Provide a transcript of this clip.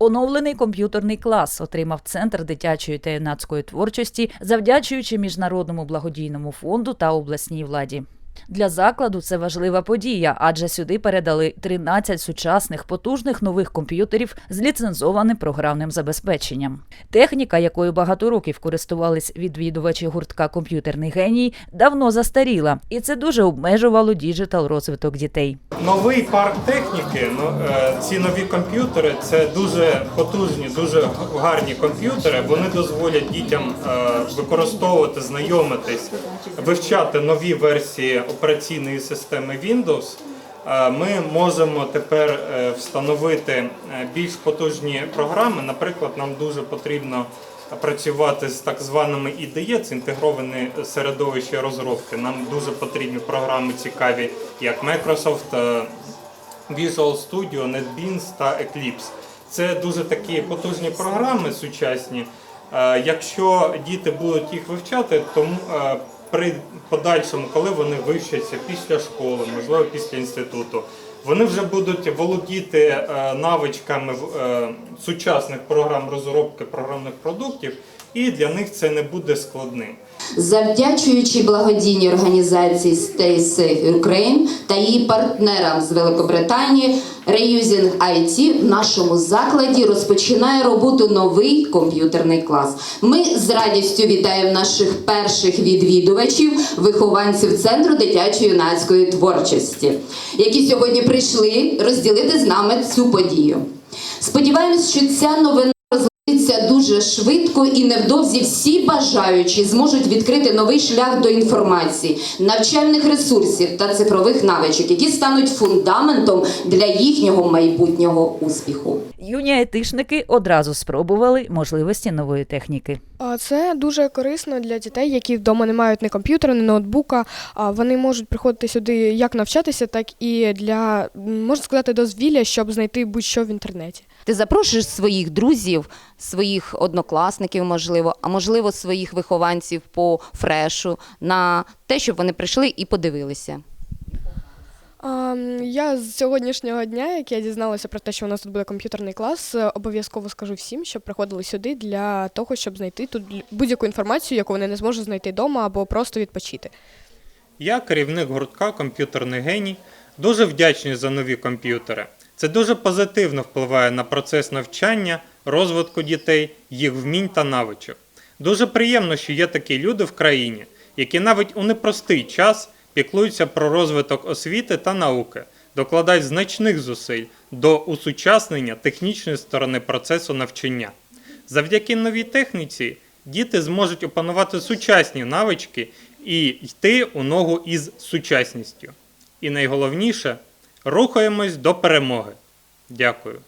Оновлений комп'ютерний клас отримав центр дитячої та юнацької творчості, завдячуючи міжнародному благодійному фонду та обласній владі. Для закладу це важлива подія, адже сюди передали 13 сучасних потужних нових комп'ютерів з ліцензованим програмним забезпеченням. Техніка, якою багато років користувались відвідувачі гуртка комп'ютерний геній, давно застаріла, і це дуже обмежувало діджитал розвиток дітей. Новий парк техніки, ну, е, ці нові комп'ютери це дуже потужні, дуже гарні комп'ютери. Вони дозволять дітям е, використовувати, знайомитись, вивчати нові версії операційної системи Windows. Е, Ми можемо тепер встановити більш потужні програми. Наприклад, нам дуже потрібно працювати з так званими IDE, це інтегроване середовище розробки. Нам дуже потрібні програми цікаві, як Microsoft, е, Visual Studio, NetBeans та Eclipse. Це дуже такі потужні програми сучасні. Е, Якщо діти будуть їх вивчати, то е, при подальшому, коли вони вивчаться після школи, можливо після інституту, вони вже будуть володіти е, навичками е, сучасних програм розробки програмних продуктів, і для них це не буде складним. Завдячуючи благодійній організації Stay Safe Ukraine та її партнерам з Великобританії, Reusing IT в нашому закладі розпочинає роботу новий комп'ютерний клас. Ми з радістю вітаємо наших перших відвідувачів, вихованців центру дитячої юнацької творчості, які сьогодні прийшли розділити з нами цю подію. Сподіваємось, що ця новина. Це дуже швидко і невдовзі всі бажаючі зможуть відкрити новий шлях до інформації, навчальних ресурсів та цифрових навичок, які стануть фундаментом для їхнього майбутнього успіху. Юні айтишники одразу спробували можливості нової техніки. А Це дуже корисно для дітей, які вдома не мають ні комп'ютера, ні ноутбука. А Вони можуть приходити сюди як навчатися, так і для можна сказати дозвілля, щоб знайти будь-що в інтернеті. Ти запрошуєш своїх друзів, своїх однокласників, можливо, а можливо, своїх вихованців по фрешу на те, щоб вони прийшли і подивилися. Я з сьогоднішнього дня, як я дізналася про те, що у нас тут буде комп'ютерний клас, е, обов'язково скажу всім, щоб приходили сюди для того, щоб знайти тут будь-яку інформацію, яку вони не зможуть знайти вдома або просто відпочити. Я, керівник гуртка комп'ютерний геній, дуже вдячний за нові комп'ютери. Це дуже позитивно впливає на процес навчання, розвитку дітей, їх вмінь та навичок. Дуже приємно, що є такі люди в країні, які навіть у непростий час піклуються про розвиток освіти та науки, докладають значних зусиль до усучаснення технічної сторони процесу навчання. Завдяки новій техніці діти зможуть опанувати сучасні навички і йти у ногу із сучасністю. І найголовніше рухаємось до перемоги. Дякую.